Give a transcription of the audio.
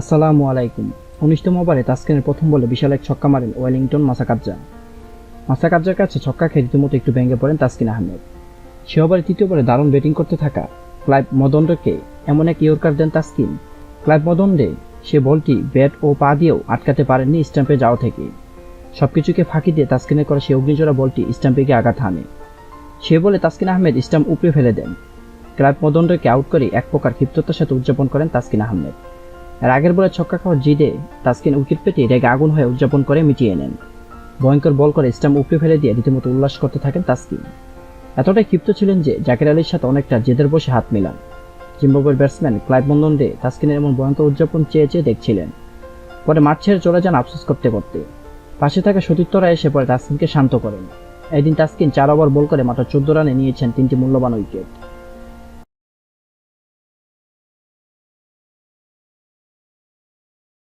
আসসালামু আলাইকুম। উনিশতম ওভারে তাস্কিনের প্রথম বলে বিশাল এক ছক্কা মারেন ওয়েলিংটন মাসাকাবজা মাসাকাবজার কাছে ছক্কা খেয়ে রীতিমতো একটু ভেঙে পড়েন তাসকিন আহমেদ। সে ওভারে তৃতীয় বলে দারুণ ব্যাটিং করতে থাকা ক্লাইভ মদন্ডকে এমন এক ইয়র্কার দেন তাস্কিন। ক্লাইভ মদন্ডে সে বলটি ব্যাট ও পা দিয়েও আটকাতে পারেননি স্ট্যাম্পে যাওয়া থেকে। সবকিছুকে ফাঁকি দিয়ে তাসকিনের করা সে অগ্নিজোড়া বলটি স্ট্যাম্পে গিয়ে আঘাত হানে। সে বলে তাস্কিন আহমেদ স্ট্যাম্প উপড়ে ফেলে দেন। ক্লাইভ মদন্ডকে আউট করে এক প্রকার ক্ষিপ্ততার সাথে উদযাপন করেন তাস্কিন আহমেদ। আর আগের বলে ছক্কা খাওয়ার জিদে তাসকিন উইকেট পেতে রেগে আগুন হয়ে উদযাপন করে মিটিয়ে নেন। ভয়ঙ্কর বল করে স্টাম্প উপড়ে ফেলে দিয়ে রীতিমতো উল্লাস করতে থাকেন তাসকিন। এতটাই ক্ষিপ্ত ছিলেন যে জাকির আলীর সাথে অনেকটা জেদের বসে হাত মিলান। জিম্বাবুয়ের ব্যাটসম্যান ক্লাইভ মন্দন্ডে তাসকিনের এমন ভয়ঙ্কর উদযাপন চেয়ে চেয়ে দেখছিলেন। পরে মাঠ ছেড়ে চলে যান আফসোস করতে করতে। পাশে থাকা সতীর্থরা এসে পরে তাসকিনকে শান্ত করেন। এদিন তাসকিন চার ওভার বল করে মাত্র চোদ্দ রানে নিয়েছেন তিনটি মূল্যবান উইকেট।